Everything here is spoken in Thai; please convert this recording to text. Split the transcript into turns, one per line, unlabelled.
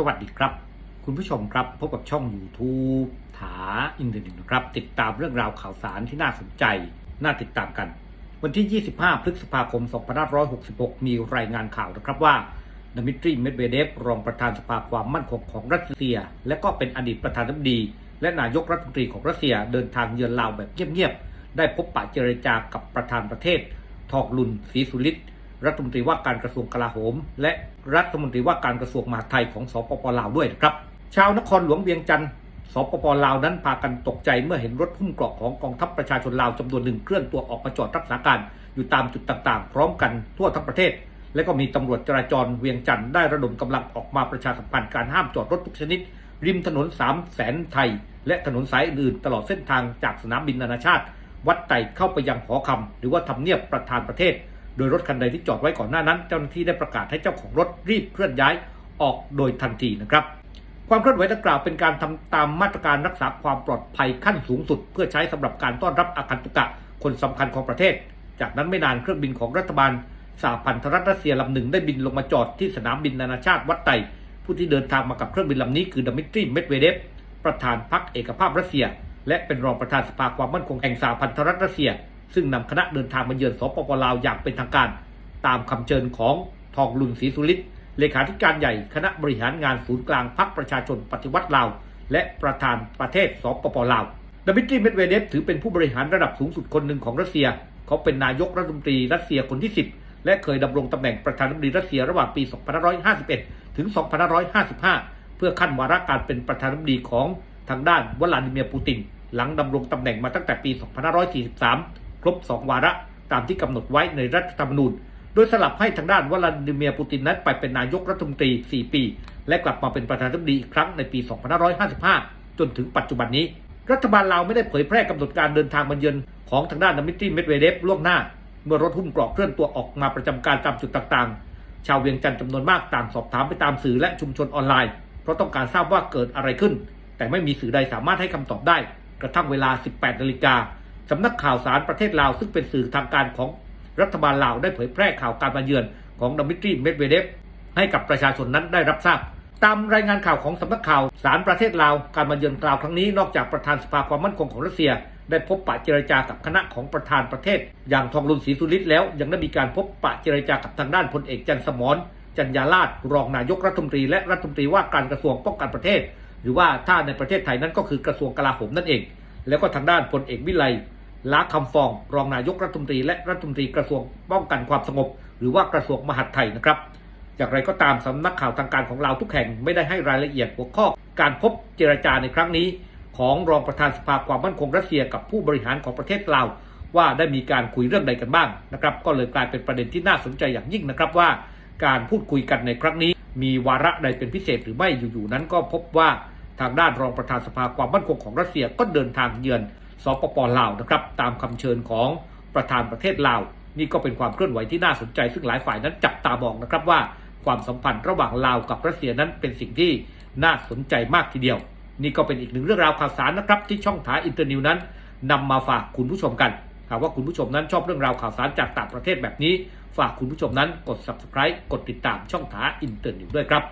สวัสดีครับ คุณผู้ชมครับพบกับช่อง YouTube ถาอินเทอร์เน็ตนะครับ ติดตามเรื่องราวข่าวสารที่น่าสนใจ น่าติดตามกัน วันที่ 25 พฤษภาคม 2566 มีรายงานข่าวนะครับว่าดมิตรีเมดเวเดฟรองประธานสภาความมั่นคงของรัสเซีย และก็เป็นอดีตประธานาธิบดี และนายกรัฐมนตรีของรัสเซียเดินทางเยือนลาวแบบเงียบๆได้พบปะเจรจากับประธานประเทศ ทองลุนศรีสุริต รัฐมนตรีว่าการกระทรวงกลาโหม และรัฐมนตรีว่าการกระทรวงมหาดไทยของสปปลาวด้วยนะครับ ชาวนครหลวงเวียงจันทร์สปปลาวนั้นพากันตกใจเมื่อเห็นรถหุ้มกราะของกองทัพประชาชนลาวจำนวนหนึ่งเคลื่อนตัวออกมาจอดรักษาการอยู่ตามจุดต่างๆ พร้อมกันทั่วทั้งประเทศ และก็มีตำรวจจราจรเวียงจันทร์ได้ระดมกำลังออกมาประชาสัมพันธ์การห้ามจอดรถทุกชนิด ริมถนนสามแสนไทย และถนนสายอื่นตลอดเส้นทางจากสนามบินนานาชาติ วัดไต่เข้าไปยังหอคำหรือว่าทำเนียบประธานประเทศ โดยรถคันใดที่จอดไว้ก่อนหน้านั้น เจ้าหน้าที่ได้ประกาศให้เจ้าของรถรีบเคลื่อนย้ายออกโดยทันทีนะครับ ความเคลื่อนไหวดังกล่าวเป็นการทำตามมาตรการรักษาความปลอดภัยขั้นสูงสุด เพื่อใช้สำหรับการต้อนรับอาคันตุกะคนสำคัญของประเทศ จากนั้นไม่นานเครื่องบินของรัฐบาลสหพันธรัฐรัสเซียลำหนึ่งได้บินลงมาจอดที่สนามบินนานาชาติวัดไตผู้ที่เดินทางมากับเครื่องบินลำนี้คือดมิตรีเมดเวเดฟประธานพรรคเอกภาพรัสเซีย และเป็นรองประธานสภาความมั่นคงแห่งสหพันธรัฐรัสเซีย ซึ่งนำคณะเดินทางมาเยือนสปปลาวอย่างเป็นทางการ ตามคำเชิญของทองลุนศรีสุริตเลขาธิการใหญ่คณะบริหารงานศูนย์กลางพรรคประชาชนปฏิวัติลาว และประธานประเทศสปปลาวดมิตรีเมดเวเดฟถือเป็นผู้บริหารระดับสูงสุดคนหนึ่งของรัสเซีย เขาเป็นนายกรัฐมนตรีรัสเซียคนที่ 10 และเคยดำรงตำแหน่งประธานาธิบดีรัสเซียระหว่างปี 2551 ถึง 2555 เพื่อขั้นวาระการเป็นประธานาธิบดีของทางด้านวลาดิเมียร์ปูติน หลังดำรงตำแหน่งมาตั้งแต่ปี 2543 ครบ 2 วาระ ตามที่กำหนดไว้ในรัฐธรรมนูญ โดยสลับให้ทางด้านวลาดิเมียร์ปูตินนั้นไปเป็นนายกรัฐมนตรี 4 ปี และกลับมาเป็นประธานาธิบดีอีกครั้งในปี 2555 จนถึงปัจจุบันนี้ รัฐบาลลาวไม่ได้เผยแพร่กำหนดการเดินทางมาเยือนของทางด้านดมิตรีเมดเวเดฟล่วงหน้า เมื่อรถหุ้มเกราะเคลื่อนตัวออกมาประจำการตามจุดต่างๆ ชาวเวียงจันทร์จำนวนมากต่างสอบถามไปตามสื่อและชุมชนออนไลน์เพราะต้องการทราบว่าเกิดอะไรขึ้น แต่ไม่มีสื่อใดสามารถให้คำตอบได้ กระทั่งเวลา 18นาฬิกา สำนักข่าวสารประเทศลาว ซึ่งเป็นสื่อทางการของรัฐบาลลาวได้เผยแพร่ข่าวการมาเยือนของดมิตรีเมดเวเดฟให้กับประชาชนนั้นได้รับทราบ ตามรายงานข่าวของสำนักข่าวสารประเทศลาวการมาเยือนกล่าวครั้งนี้นอกจากประธานสภาความมั่นคงของรัสเซีย ได้พบปะเจรจากับคณะของประธานประเทศ อย่างทองลุนศรีสุริตแล้ว ยังได้มีการพบปะเจรจากับทางด้านพลเอกจันสมรจันยาลาดรองนายกรัฐมนตรีและรัฐมนตรีว่าการกระทรวงป้องกันประเทศ หรือว่าถ้าในประเทศไทยนั้นก็คือกระทรวงกลาโหมนั่นเอง แล้วก็ทางด้านพลเอกวิไล ล้าคำฟองรองนายกรัฐมนตรีและรัฐมนตรีกระทรวงป้องกันความสงบ หรือว่ากระทรวงมหาดไทยนะครับ อย่างไรก็ตามสำนักข่าวทางการของเราทุกแห่งไม่ได้ให้รายละเอียดหัวข้อ การพบเจรจาในครั้งนี้ ของรองประธานสภาความมั่นคงรัสเซียกับผู้บริหารของประเทศลาวว่าได้มีการคุยเรื่องใดกันบ้างนะครับ ก็เลยกลายเป็นประเด็นที่น่าสนใจอย่างยิ่งนะครับว่า การพูดคุยกันในครั้งนี้ มีวาระใดเป็นพิเศษหรือไม่อยู่ๆนั้นก็พบว่าทางด้านรองประธานสภาความมั่นคงของรัสเซียก็เดินทางเยือน สปปลาวนะครับตามคำเชิญของประธานประเทศลาว นี่ก็เป็นความเคลื่อนไหวที่น่าสนใจ ซึ่งหลายฝ่ายนั้นจับตามองนะครับว่าความสัมพันธ์ระหว่างลาวกับรัสเซียนั้นเป็นสิ่งที่น่าสนใจมากทีเดียว นี่ก็เป็นอีกหนึ่งเรื่องราวข่าวสารนะครับที่ช่องถาอินเตอร์นิวนั้นนำมาฝากคุณผู้ชมกันหากว่าคุณผู้ชมนั้นชอบเรื่องราวข่าวสารจากต่างประเทศแบบนี้ ฝากคุณผู้ชมนั้นกด subscribe กดติดตามช่องถาอินเตอร์นิวด้วยครับ